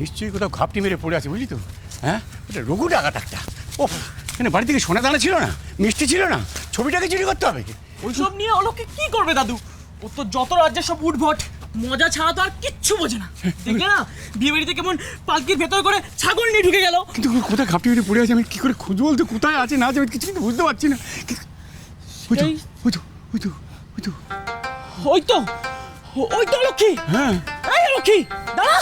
নিশ্চয়ই কোথাও ঘাপটি মেরে পড়ে আছে বুঝলি তো? হ্যাঁ? ওটা রঘু ডাকাত একটা। ও এখানে বাড়ি থেকে সোনা দানা ছিল না? মিষ্টি ছিল না? ছবিটাকে চুরি করতে হবে? ওইসব নিয়ে অলোককে কি করবে দাদু? ও তো যত রাজ্যের সব উঠভট মজা ছাড়া তো আর কিচ্ছু বোঝে না। দেখলে না? বিয়ে বাড়িতে কেমন পালকির ভেতর করে ছাগল নিয়ে ঢুকে গেল। কিন্তু কোথায় ঘাপটি মেরে পড়ে আছে? আমি কি করে খুঁজবো বলতে? কোথায় আছে না আছে? আমি কিছু কিন্তু বুঝতে পারছি না। ওই তো ওই তো ওই তো ওই তো। ওই তো ও- ওই তো লক্ষ্মী। হ্যাঁ। এই লক্ষ্মী দাঁড়া।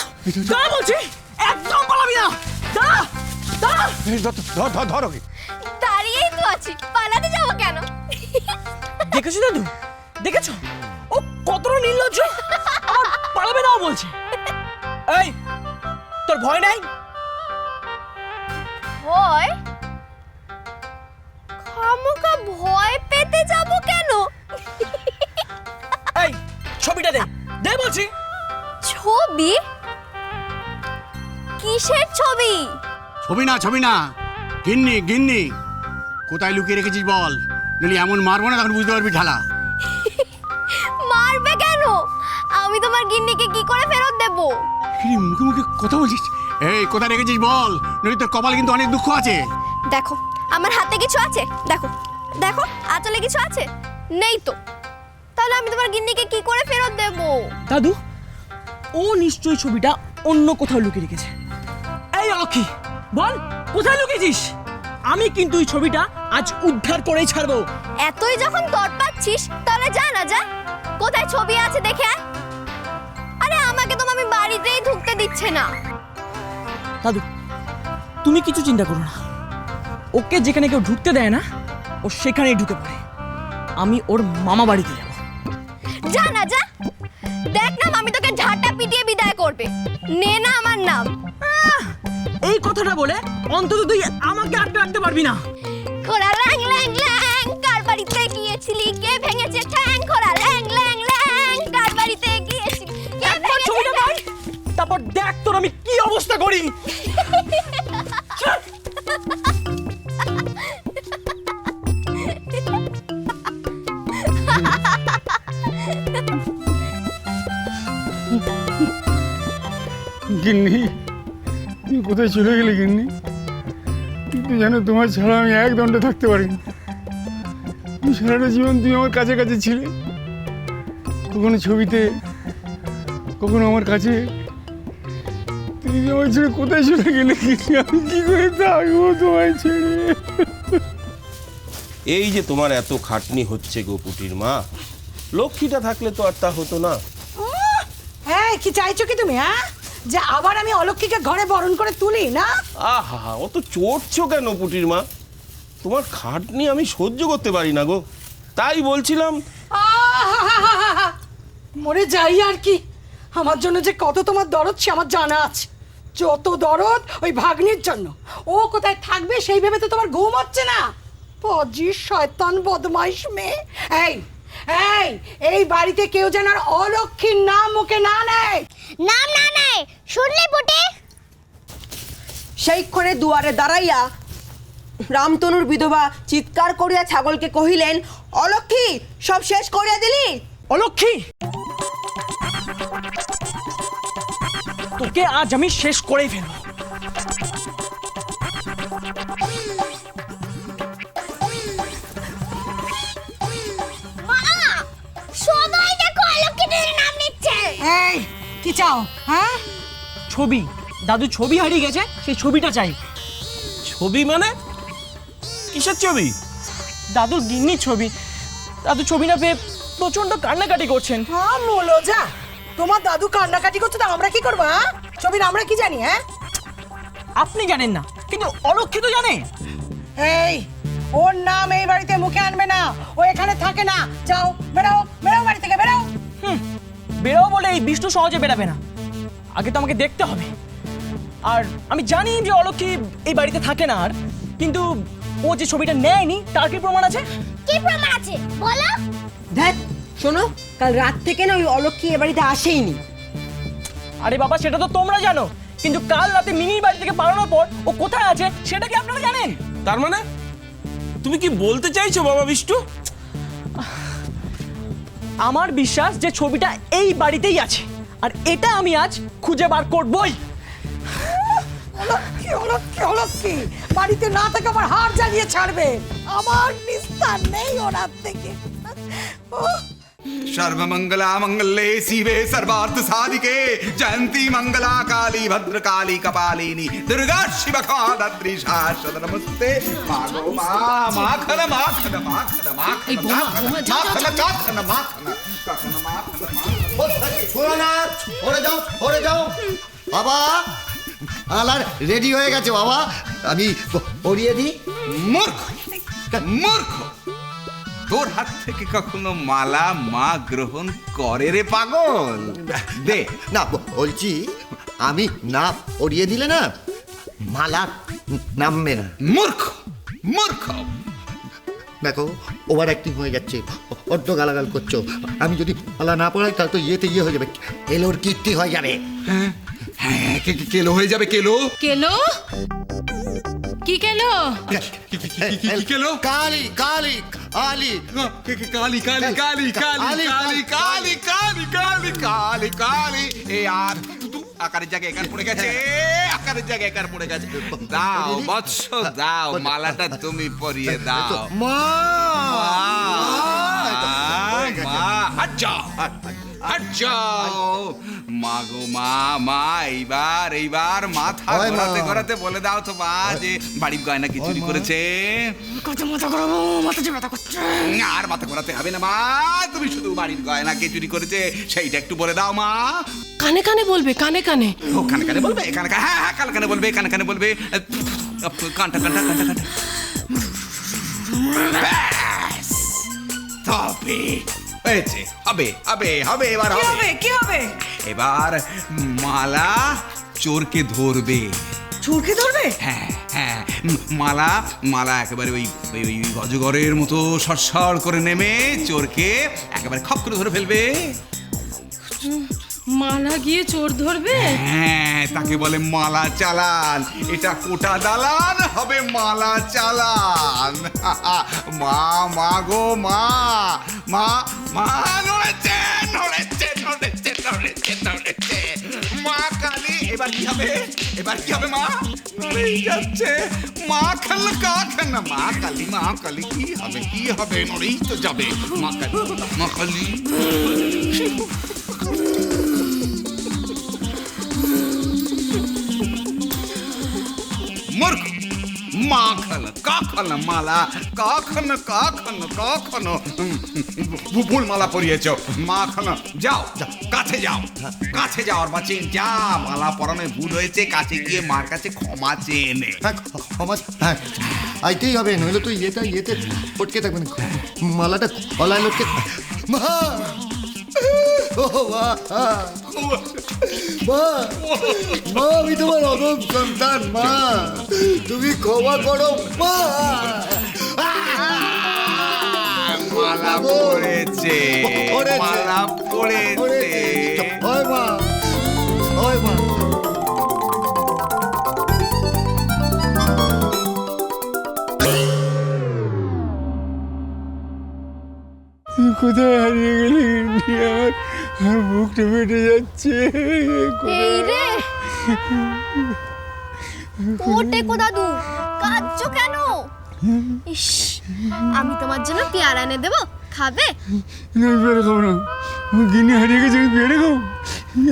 দাঁড়া বলছি একদম পালাবি না। দাঁড়া দাঁড়া ধর ধর ধর ওকে। দাঁড়িয়েই তো আছি পালাতে যাব কেন? দেখেছ দাদু? দেখেছ? ও কতটা নির্লজ্জ। আমার পালাবে না বলছে। এই তোর ভয় নাই? ভয়? খামোকা ভয় ছবি না ছবি না গিন্নি গিন্নি। কোথায় লুকিয়ে রেখেছিস বল? যদি এমন মারবো না তখন বুঝতে পারবি ঢালা। মারবে কেন? আমি তোমার গিন্নিকে কি করে ফেরত দেব? কি মুখে মুখে কথা বলছিস? এই কোথায় রেখেছিস বল? নইলে তোর কপাল কিন্তু অনেক দুঃখ আছে। দেখো আমার হাতে কিছু আছে। দেখো দেখো আঁচলে কিছু আছে? নেই তো। তাহলে আমি তোমার গিন্নিকে কি করে ফেরত দেব? দাদু ও নিশ্চয়ই ছবিটা অন্য কোথাও লুকিয়ে রেখেছে। এই অলক্ষী। বল কোথায় লুকিয়েছিস? আমি কিন্তু এই ছবিটা আজ উদ্ধার করেই ছাড়বো। এতই যখন তর পাচ্ছিস তাহলে যা না যা। কোথায় ছবি আছে দেখে আয়। আরে আমাকে তো আমি বাড়িতেই ঢুকতে দিচ্ছে না। দাদু তুমি কিছু চিন্তা করো না। ওকে যেখানে কেউ ঢুকতে দেয় না ও সেখানেই ঢুকে পড়ে। আমি ওর মামা বাড়িতে যাব। যা না যা। দেখ না আমি তোকে ঝাঁটা পিটিয়ে বিদায় করবে। নে না আমার নাম। এই কথাটা বলে অন্তত তুই আমাকে আটকে রাখতে পারবি না। খোড়া ল্যাং ল্যাং ল্যাং কার বাড়িতে গিয়েছিলি? কে ভেঙেছে ঠ্যাং? খোড়া ল্যাং ল্যাং ল্যাং কার বাড়িতে গিয়েছিলি? কে ভেঙেছে তারপর দেখ তোর আমি কি অবস্থা করি। গিন্নি কোথায় চলে গেলে গিন্নি? কিন্তু জানো তোমার ছাড়া আমি এক দণ্ডে থাকতে পারিনি। তুমি সারাটা জীবন তুমি আমার কাছে কাছে ছিলে। কখনো ছবিতে কখনো আমার কাছে। তুমি যে আমার ছেড়ে কোথায় চলে গেলে গিন্নি? আমি কি করে থাকব তোমায় ছেড়ে? এই যে তোমার এত খাটনি হচ্ছে গো পুটির মা লক্ষ্মীটা থাকলে তো আর তা হতো না। হ্যাঁ কি চাইছো কি তুমি হ্যাঁ? যে আবার আমি অলক্ষীকে ঘরে বরণ করে তুলি না? আহা অত চড়ছো কেন পুটির মা? তোমার খাটনি আমি সহ্য করতে পারি না গো। তাই বলছিলাম আহাহাহাহা। মরে যাই আর কি। আমার জন্য যে কত তোমার দরদ সে আমার জানা আছে। যত দরদ ওই ভাগ্নির জন্য। ও কোথায় থাকবে সেই ভেবে তো তোমার ঘুম হচ্ছে না। পজি শয়তান বদমাইশ মেয়ে। এই এই এই বাড়িতে কেউ যেন আর অলক্ষীর নাম মুখে না নেয়। নাম না নাই শুনলি পুটি সেইক্ষণে দুয়ারে দাঁড়াইয়া রামতনুর বিধবা চিৎকার করিয়া ছাগলকে কহিলেন অলক্ষী সব শেষ করিয়া দিলি? অলক্ষী? তোকে আজ আমি শেষ করেই ফেলব। মা সবাই দেখো অলক্ষিতের নাম নিচ্ছে। এই কি চাও হ্যাঁ? ছবি। দাদু ছবি হারিয়ে গেছে সেই ছবিটা চাই। ছবি মানে? কিসের ছবি? দাদুর গিন্নির ছবি। দাদু ছবি না পেয়ে প্রচণ্ড কান্নাকাটি করছেন। হ্যাঁ মোলো যা। তোমার দাদু কান্নাকাটি করছে তো আমরা কি করব হ্যাঁ? ছবির আমরা কি জানি হ্যাঁ? আপনি জানেন না কিন্তু অলক্ষী তো জানে। এই ওর নাম এই বাড়িতে মুখে আনবে না। ও এখানে থাকে না। যাও বেরাও বেরাও বাড়ি থেকে বেরাও হুম বেরোবো বলে এই বিষ্ণু সহজে বেরাবে না। আগে তো আমাকে দেখতে হবে। আর আমি জানি যে অলক্ষী এই বাড়িতে থাকে না আর কিন্তু ও যে ছবিটা নেয়নি তার কি প্রমাণ আছে? কি প্রমাণ আছে? বলো। দেখ শোনো কাল রাত থেকে না ওই অলক্ষী এ বাড়িতে আসেইনি। আরে বাবা সেটা তো তোমরা জানো কিন্তু কাল রাতে মিনির বাড়ি থেকে পালানোর পর ও কোথায় আছে সেটা কি আপনারা জানেন? তার মানে? তুমি কি বলতে চাইছো বাবা বিষ্টু? আমার বিশ্বাস যে ছবিটা এই বাড়িতেই আছে। আর এটা আমি আজ খুঁজে বার করবই অলক্ষী অলক্ষী অলক্ষী বাড়িতে না থাকে আমার হার জ্বালিয়ে ছাড়বে আমার নিস্তার নেই ওর থেকে সর্বমঙ্গলা মঙ্গলে শিবে সর্বার্থ সাধিকে জয়ন্তী মঙ্গলা কালী ভদ্রকালী কপালিনী দুর্গা শিব খাদ্রি শাশ্বত নমস্তে মাখন মাখন মাখন মাখন মাখন মাখন মাখন মাখন মাখন ছোড়ো না। সরে যাও সরে যাও। বাবা আলার রেডি হয়ে গেছে বাবা। আমি পরিয়ে দিই। মূর্খ মূর্খ। তোর হাত থেকে কখনো মালা মা গ্রহণ করে রে পাগল? দে। না বলছি আমি না পরিয়ে দিলে না মালা নামবে না। মূর্খ মূর্খ। দেখো ওভার অ্যাক্টিং হয়ে যাচ্ছে অর্ধ গালাগাল করছ আমি যদি মালা না পড়াই তাহলে তো ইয়েতে ইয়ে হয়ে যাবে এলোর কীর্তি হয়ে যাবে হ্যাঁ হ্যাঁ কেলো হয়ে যাবে কেলো কেলো কি কেলো কেলো কালি কালি কালি কে- কে- কালি কালি কালি কালি কালি কালি কালি কালি কালি কালি এ আর আকারের জায়গায় একার পড়ে গেছে আকারের জায়গায় একার পড়ে গেছে। দাও বৎস দাও মালাটা তুমি পরিয়ে দাও। মা! মা! গো মা মা এইবার এইবার মাথা ঘোরাতে ঘোরাতে বলে দাও তো মা যে বাড়ির গয়না কি চুরি করেছে। কত মাথা গরম মাথা যে ব্যথা করছে। আর মাথা ঘোরাতে হবে না মা। তুমি শুধু বাড়ির গয়না কে চুরি করেছে সেইটা একটু বলে দাও মা। কানে কানে বলবে কানে কানে। ও কানে কানে বলবে কানে কানে হ্যাঁ হ্যাঁ কানে কানে বলবে কানে কানে বলবে। কানটা কানটা কানটা কানটা। তবে হয়েছে হবে হবে হবে এবার কি হবে। হবে কি হবে? এবার মালা চোরকে ধরবে। চোরকে ধরবে? হ্যাঁ হ্যাঁ উম, মালা মালা একেবারে ওই ওই ওই অজগরের মতো সরসর করে নেমে চোরকে একেবারে খপ করে ধরে ফেলবে। মালা গিয়ে চোর ধরবে? হ্যাঁ তাকে বলে মালা চালান। এটা কোটা দালান হবে মালা চালান। মা মা গো, মা। মা মা নড়েছে নড়েছে নড়েছে নড়েছে নড়েছে। মা কালী এবার কি হবে? এবার কি হবে মা? নড়েই যাচ্ছে। মা খাল কা খান মা কালী মা কালী, কি হবে কি হবে? নড়েই তো যাবে। মা কালী মা কালী। মাখন, কখন মালা, কখন কখন কখন? ভুল মালা পরিয়েছ। মাখন, যাও কাছে যাও, কাছে যাওয়ার বাঁচে যা মালা পরানো ভুল হয়েছে, কাছে গিয়ে মার কাছে ক্ষমা চেয়ে নে। হ্যাঁ ক্ষমা হ্যাঁ আইতেই হবে, নইলে তো ইয়েটা, ইয়েতে, ফটকে থাকবে না। মালাটা গলায় লটকে মা! মা আমি তোমার অগম সন্তান মা তুমি ক্ষমা করো মা মালা পড়েছে। মালা পড়েছে হয় মা হয় মা কোথায় হারিয়ে গেলি? আমার বুকটা ফেটে যাচ্ছে? এই রে! ওটে কো দাদু কাঁদছো কেন? ইস আমি তোমার জন্য পেয়ারা এনে দেবো খাবে? না পেয়ারা খাব না। গিন্নি হারিয়ে গেছে পেয়ারা খাব।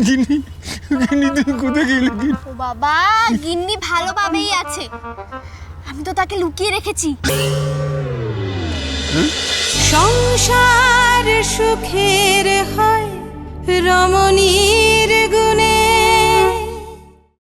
গিন্নি গিন্নি তুমি কোথায় গেলে ও বাবা গিন্নি ভালোভাবেই আছে। আমি তো তাকে লুকিয়ে রেখেছি। সংসার সুখের হয় রমণীর গুণে